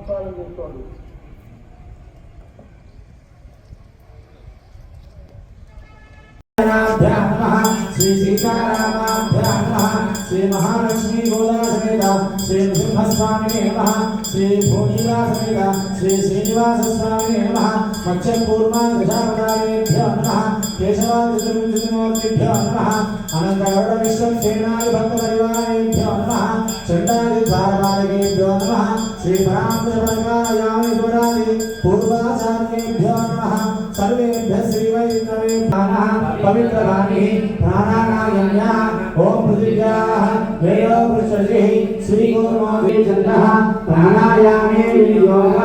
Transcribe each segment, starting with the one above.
నమస్కారం చేసుకోండి శ్రీ సీతారామాభ్యాం నమః శ్రీ మహాలక్ష్మీ గోదా సమేత శ్రీ నృసింహస్వామినే నమః శ్రీ భోగిలా సమేత శ్రీ శ్రీనివాస స్వామినే కేశవాదిత్యమూర్తిభ్యో నమ. అనంతగరుడ విశ్వసేనాది భక్త పరివారేభ్యో నమ చండాది ద్వారపాలకేభ్యో నమ శ్రీ పరాంత పరివారయామి గురాది పూర్వాచార్యేభ్యో నమ సర్వేభ్య శ్రీ వైష్ణవే ప్రాణ పవిత్రవాణి ప్రాణానాయమ్య ఓం పృథివ్యా వేయో పృషజి శ్రీ గురుమోదీ ప్రాణాయామే వినియోగ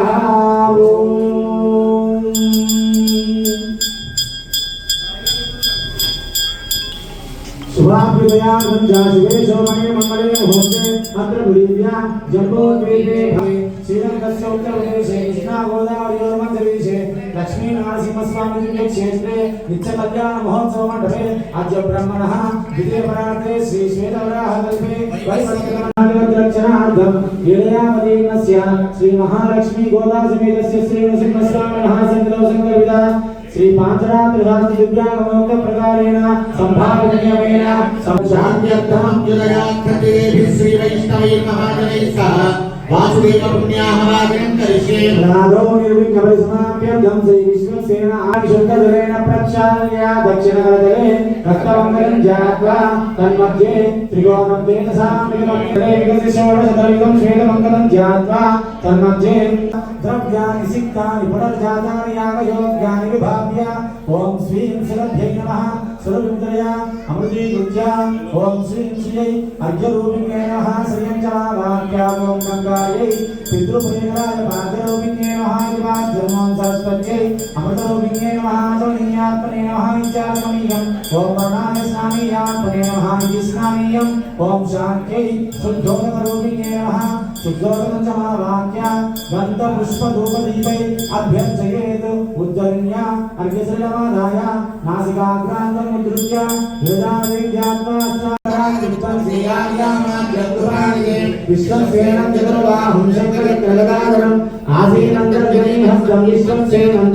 शुभाभ्युदया गञ्जा शुभे शोभने मङ्गले मुहूर्ते अत्र गुरीव्या जम्बोद्वीपे भवे श्रीरङ्गस्य उत्तरप्रदेशे कृष्णा गोदावर्योर्मध्यदेशे लक्ष्मी नरसिंहस्वामी क्षेत्रे नित्यकल्याण महोत्सव मण्डपे अद्य ब्रह्मणः द्वितीयपरार्थे श्री श्वेतवराह कल्पे वैवस्वतरक्षणार्थम् इळयावतीर्णस्य श्री महालक्ष्मी गोदा సంభావజయమైన శాంత్యర్థమం యుదయాత్రేభి శ్రీ వైష్ణవై మహాజనై సహ వాసుదేవ పుణ్యాహవాచనం కరిష్యే. నాదో నిర్విఘ్న పరిసమాప్యర్థం శ్రీ విష్ణుసేన ఆశుద్ధజలేన ప్రక్షాళయ దక్షిణగలజలే రక్తమంగళం జాత్వా తన్మధ్యే త్రికోణం తేజసామిగమయే వికసిషోడశతవిధం శ్వేతమంగళం జాత్వా తన్మధ్యే ద్రవ్యాని సిక్తాని పునర్జాతాని యాగయోగ్యాని విభావ్య. ఓం శ్రీం సులభ్యై నమః. సురవింద్రయ అమృతీకృత్య ఓం శ్రీం శ్రీయై అర్ఘ్యరూపిణ్యై నమః శ్రీయం గంగాయై पितृप्रियकराय भाग्यरूपिण्ये नमः इति वाग्धर्मं सरस्वत्यै अमृतरूपिण्ये नमः आदरणीयात्मने नमः इत्यात्मनीयम् ॐ वर्णाय स्नानीयात्मने नमः इति स्नानीयम् ॐ शान्त्यै शुद्धोदकरूपिण्ये नमः शुद्धोदकञ्चमहावाक्या गन्धपुष्पधूपदीपै अभ्यर्चयेत् उद्धर्ण्य अर्घ्यश्रीलमादाय नासिकाग्रान्तमुद्धृत्य हृदा అభ్యర్చయేత్ ఉద్ధరణ్య అర్ఘ్యశ్రలమాదాయ నాసికాగ్రాంతం ఉద్ధృత్య విశ్వసేనం చతుర్బాహుం శంకరకలగాధరం ఆసీనం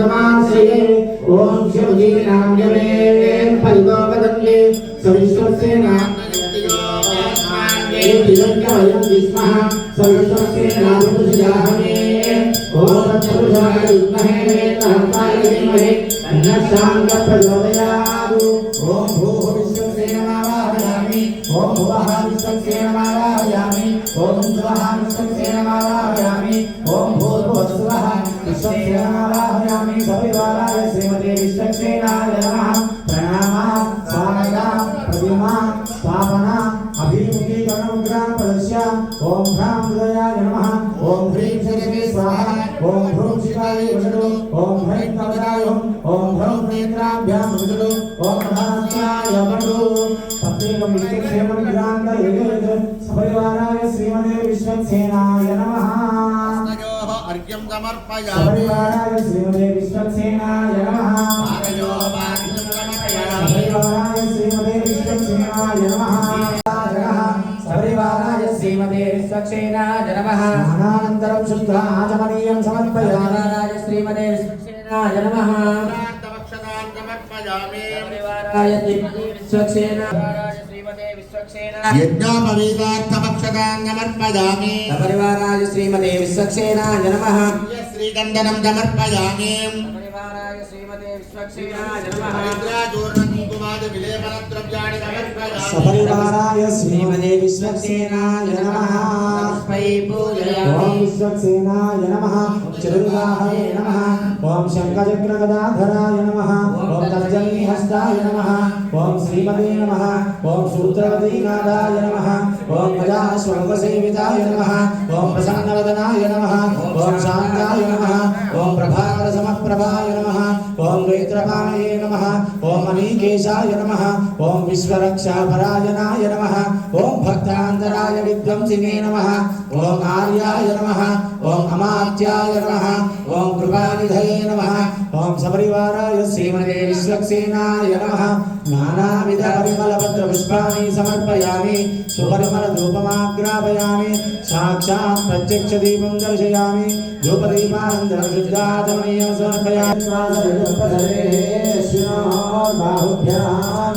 తమాశ్రయే ఓం శివజీనాం యమే పరిగోపదండే విస్మః ఓం తత్పురుషాయ విద్మహే ధీమహి ప్రచోదయాదు ఓం भुवहामृतक्सेन मालायामि ॐ सुवहामृतक्सेन मालायामि ॐ भूर्भुवस्वः विश्वक्सेन मालायामि सविवाराय श्रीमते विश्वक्सेनाय नमः। प्रणामः स्वागता प्रतिमा स्थापना अभिमुखीकरणमुद्रां प्रदर्श्य ॐ भ्रां हृदयाय नमः। ॐ ह्रीं शरीरे स्वाहा। ॐ भ्रूं शिवाय विषडु ॐ ह्रैं कवदाय ॐ भ्रौं नेत्राभ्यां विषडु ॐ प्रधानस्याय वडु पत्नीकं विश्वक्षेम అర్ఘ్యం సమర్పయామి సపరివారాయ శ్రీమతే విశ్వక్సేనాయ నమః తయోః పాఠ్యం సమర్పయామి సపరివారాయ శ్రీమతే విశ్వక్సేనాయ నమః సపరివారాయ శ్రీమతే విశ్వక్షేనాయ నమః స్నానానంతరం శుద్ధ ఆచమనీయం సమర్పయామి సపరివారాయ శ్రీమతే విశ్వక్షేనాయ నమః ప్రార్థవక్షదాన్ సమర్పయామి విశ్వక్షేనాయ. శ్రీమతే విశ్వక్షేనాయ యజ్ఞోపవీతార్థవక్షదాన్ సమర్పయామి సపరివారాయ శ్రీమతే విశ్వక్షేనాయ నమః శ్రీగంధనం సమర్పయామి సపరివారాయ శ్రీమతే విశ్వక్సేనాయ నమః ఓం విశ్వక్సేనాయ నమః చతుర్గాహవే నమః ఓం శంఖచక్రగదాధరాయ నమః ఓం తర్జనీహస్తాయ నమః ఓం శ్రీమతే నమః ఓం సూత్రవదీనాదాయ నమః ఓం గజాశ్వంగసేవితాయ నమః ఓం ప్రసన్నవదనాయ నమః ఓం శాంతాయ నమః ఓం ప్రభాకరసమప్రభాయ నమః ఓం నేత్రపాణయే నమః ఓం అనీకేశాయ నమః ఓం విశ్వరక్షాపరాయణాయ నమః ఓం భక్తాంతరాయ విద్వంసినే నమః ఓం ఆర్యాయ నమః ఓం అమాత్యాయ నమః ఓం కృపానిధయే నమః ఓం సపరివారాయ శ్రీమతే విశ్వక్సేనాయ నమః నానావిధ పరిమళ పత్ర పుష్పాన్ని సమర్పయామి సుపరిమళ ధూపమాగ్రాపయామి సాక్షాత్ ప్రత్యక్ష దీపం దర్శయామి ధూపదీపానందరం శుద్ధాతమనీయం సమర్పయామి బాహుభ్యాం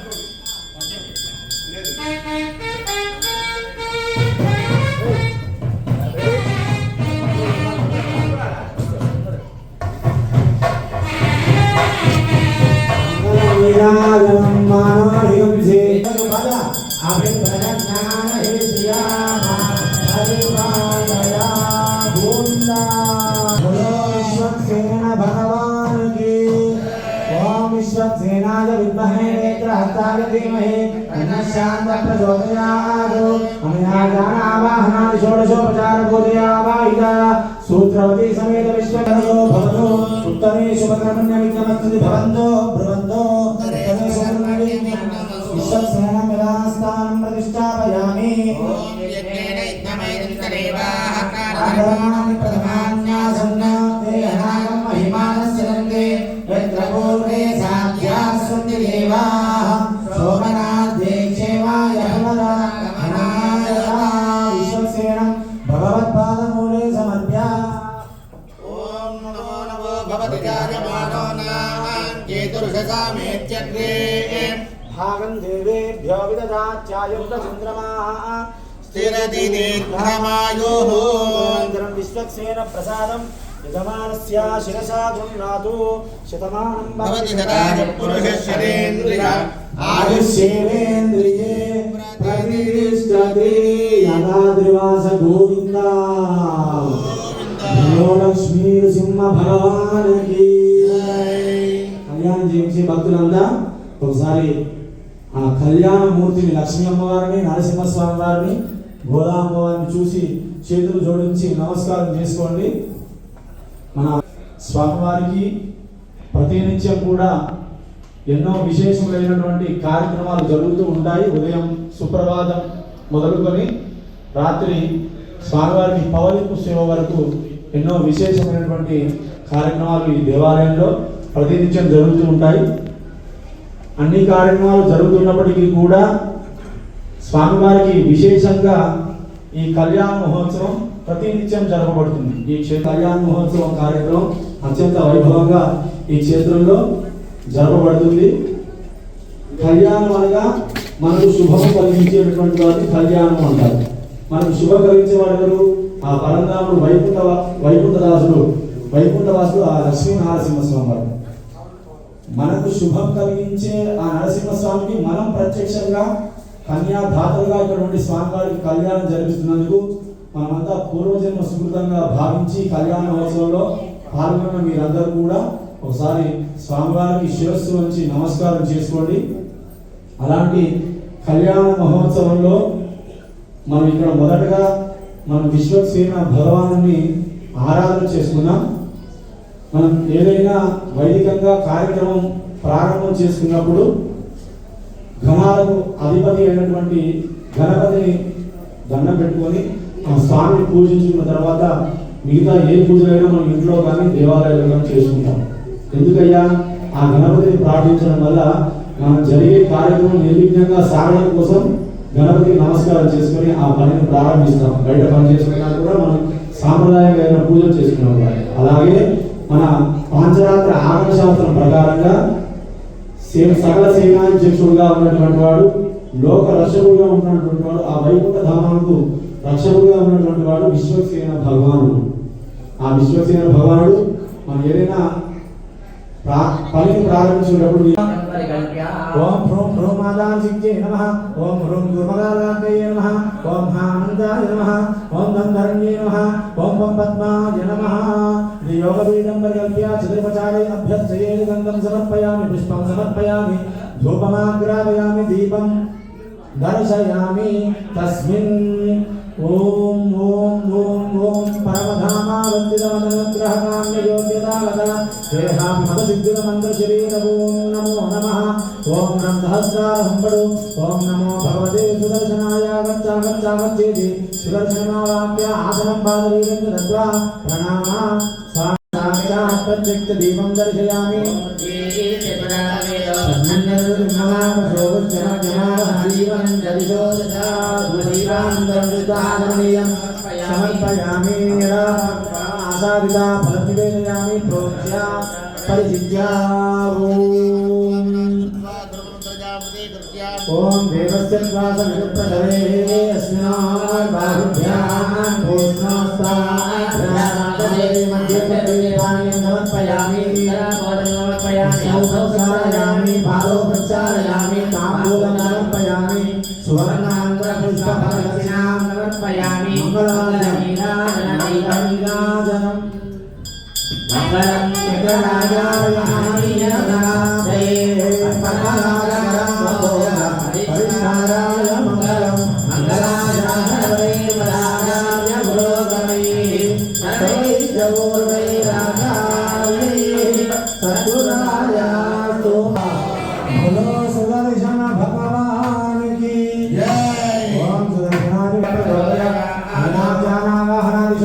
మంగళవీరాజనం మానవాహిం చేతను పద అభిప్రజ్ఞాన హే శ్రీరామ హరిపాదయా ఆగమాని ప్రథమాన్యాసన్న తే అనాగం మహిమానస్య రంగే యత్ర పూర్వే సాధ్యాः సంతి దేవాः. శోభనార్థే క్షేమాయ ఫలద అనాయ విశ్వక్సేనం భగవత్పాదమూలే సమర్ప్య. ఓం నమో నమో భవతి జాయమానో నాం కేతుర్షసామేత్యగ్రే భాగం దేవేభ్యో విదదాత్యాయుక్త చంద్రమాः స్థిరతి దీర్ఘమాయోః అనంతరం విశ్వక్సేన ప్రసాదం యజమానస్య శిరసా గృహ్ణాతు శతమానం భవతి సదాయ పురుషశరేంద్రియ ఆయుష్యేంద్రియే ప్రతిష్టతే యదాద్రివాస గోవింద లక్ష్మీ సింహ భగవానికి కళ్యాణం చేయించే భక్తులంతా ఒకసారి ఆ కళ్యాణ మూర్తిని లక్ష్మీ అమ్మవారిని నరసింహస్వామి వారిని గోదా చూసి చేతులు జోడించి నమస్కారం చేసుకోండి. మన స్వామివారికి ప్రతినిత్యం కూడా ఎన్నో విశేషములైనటువంటి కార్యక్రమాలు జరుగుతూ ఉంటాయి. ఉదయం సుప్రభాతం మొదలుకొని రాత్రి స్వామివారికి పవలింపు సేవ వరకు ఎన్నో విశేషమైనటువంటి కార్యక్రమాలు ఈ దేవాలయంలో ప్రతినిత్యం జరుగుతూ ఉంటాయి. అన్ని కార్యక్రమాలు జరుగుతున్నప్పటికీ కూడా స్వామివారికి విశేషంగా ఈ కళ్యాణ మహోత్సవం ప్రతినిత్యం జరపబడుతుంది. ఈ క్షే- కళ్యాణ మహోత్సవం కార్యక్రమం అత్యంత వైభవంగా ఈ క్షేత్రంలో జరపబడుతుంది. కళ్యాణం అనగా మనకు శుభం కలిగించేటటువంటి వారిని కళ్యాణం అంటారు. మనకు శుభం కలిగించే వాడు ఆ పరంధాముడు వైకుంఠ వైకుంఠదాసుడు. వైకుంఠవాసుడు ఆ లక్ష్మీ నరసింహస్వామి వారు మనకు శుభం కలిగించే ఆ నరసింహస్వామికి మనం ప్రత్యక్షంగా కన్యాధాతలుగా ఇక్కడ ఉండి స్వామివారికి కళ్యాణం జరిపిస్తున్నందుకు మనమంతా పూర్వజన్మ సుకృతంగా భావించి కళ్యాణ మహోత్సవంలో పాల్గొన్న మీరందరూ కూడా ఒకసారి స్వామివారికి శిరస్సు వచ్చి నమస్కారం చేసుకోండి. అలాంటి కళ్యాణ మహోత్సవంలో మనం ఇక్కడ మొదటగా మనం విశ్వక్సేన భగవాను ఆరాధన చేసుకున్నాం. మనం ఏదైనా వైదికంగా కార్యక్రమం ప్రారంభం చేసుకున్నప్పుడు గణాలకు అధిపతి అయినటువంటి గణపతిని దండం పెట్టుకొని ఆ స్వామిని పూజించుకున్న తర్వాత మిగతా ఏ పూజలైనా మనం ఇంట్లో కానీ దేవాలయాలు కానీ చేసుకుంటాం. ఎందుకయ్యా? ఆ గణపతిని ప్రార్థించడం వల్ల మనం జరిగే కార్యక్రమం నిర్విఘ్నంగా సాగడం కోసం గణపతికి నమస్కారం చేసుకొని ఆ పనిని ప్రారంభిస్తాం. బయట పని చేసుకున్నా కూడా మనం సాంప్రదాయమైన పూజలు చేసుకున్నాం. అలాగే మన పాంచరాత్ర ఆగమ శాస్త్రం ప్రకారంగా సేవ సకల సేనాధ్యక్షుడుగా ఉన్నటువంటి వాడు లోక రక్షకుడుగా ఉన్నటువంటి వాడు ఆ వైకుంఠ ధామానికి రక్షకుడుగా ఉన్నటువంటి వాడు విశ్వసేన భగవానుడు. ఆ విశ్వసేన భగవానుడు మనం ఏదైనా పనిని ప్రారంభించేటప్పుడు ఓం హ్రూం హ్రూమాదాం సిద్ధే నమ ఓం హ్రూం దుర్మగాలాండయ నమ ఓం హానందాయ నమ ఓం దంధరణ్యే నమ ఓం పం పద్మాయ నమ ఇది యోగపీఠం పరికల్ప్య చతుర్పచారే అభ్యర్థయే గంధం సమర్పయామి పుష్పం సమర్పయామి ధూపమాగ్రాపయామి దీపం దర్శయామి తస్మిన్ ఓం ఓం ఓం ఓం. పరమధామావంతితమనుగ్రహకామ్యయోగ్యతావత దేహామదసిద్ధితమంత్రశరీర ఓం నమో నమః. ఓం రం సహస్రారహంపడు ఓం నమో భగవతే సుదర్శనాయ. గచ్చాగచ్చాగచ్చేది సుదర్శనమావాక్య ఆసనం పాదవీరం దత్వా. ప్రణామ. సాక్షాత్ ప్రత్యక్ష దీపం దర్శయామి సమర్పయామి ఆసాదితా ఫలనివేదయామి ప్రోక్ష్య పరిసిద్ధ్యా ఓం ఓం దేవస్య శ్వాసమిత్రదవే అస్మినార్ బాహుభ్యాం భూష్ణోస్తాభ్యాం మధ్యప్రదేశాన్ని సమర్పయామి సమర్పయామి పాదో ప్రచారయామి తాంబూలం సమర్పయామి సువర్ణాంధ్రపుష్పఫలసినాం సమర్పయామి మంగళాజనం మంగళం పరిష్కారాయ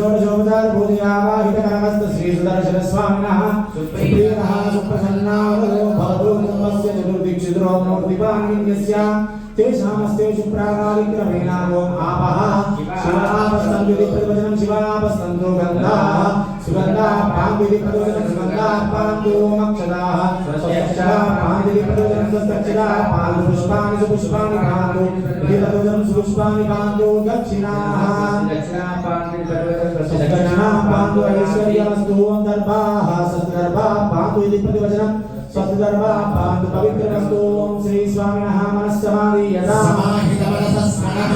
షోడశోపచార పూజయావాహిత శ్రీ సుదర్శన స్వామినః సుప్రీతః సుప్రసన్నావదో భవతు కుటుంబస్య చతుర్దిక్షిద్రో తేషామస్తేషు ఓం ఆపః ప్రతివచనం గంధాః సుగంధాః పాండిది ప్రతివచనం సుగంధాః పాండు మక్షదాః స్వచ్చక్షరాः పాండిది ప్రతివచనం స్వచ్చక్షరాः పాండు పుష్పాణి సుపుష్పాణి పాండు ఇది ప్రతివచనం సుపుష్పాణి పాండు దక్షిణాः దక్షిణా పాండు ఐశ్వర్యమస్తు దర్భాः సద్గర్భాः పాండు ఇది ప్రతివచనం స్వద్గర్భాः పాండు పవిత్రమస్తు ఓం శ్రీ స్వామినః మనస్సమాధి యదా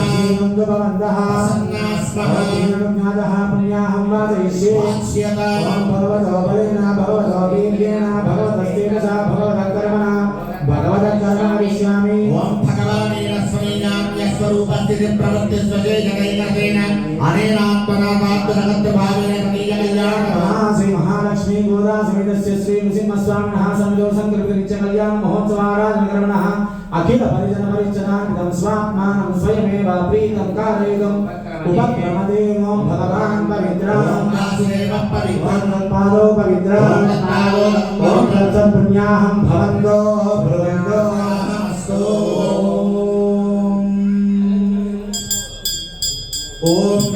శ్రీమంగభవంతః జ్ఞాతः పుణ్యాహం వాదయిష్యే ఓం భగవతో బలేన భగవతో శ్రీ నృసింహస్వామినः సంజో సంకల్పిత కళ్యాణ మహోత్సవారాధన కర్మణः అఖిల పరిజన పరిచనామిదం స్వాత్మానం స్వయమేవ ప్రీతం కారయుగం ఉపక్రమదేవో భగవాన్ పాదో ఓం పుణ్యాహం భవంతో ఓం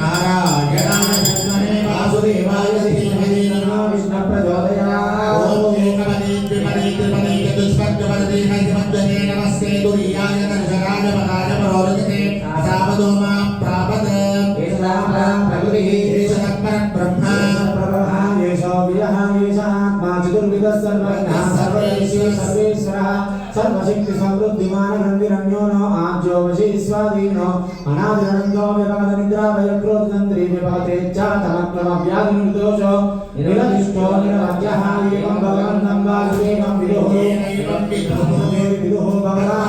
సర్వశక్తి సమృద్ధిమాన గ్రంథిరణ్యో నో ఆజ్యో వశీ స్వాధీనో అనాదిరణంతో విభగత నిద్రా వయక్రోధంత్రి విభగతే చాతమక్రమ వ్యాధి నిర్దోషో నిరదిష్టో నిరవద్యః ఏవం భగవంతం వాసుదేవం విదుః ఏనైవం విదుః విదుః భగవాన్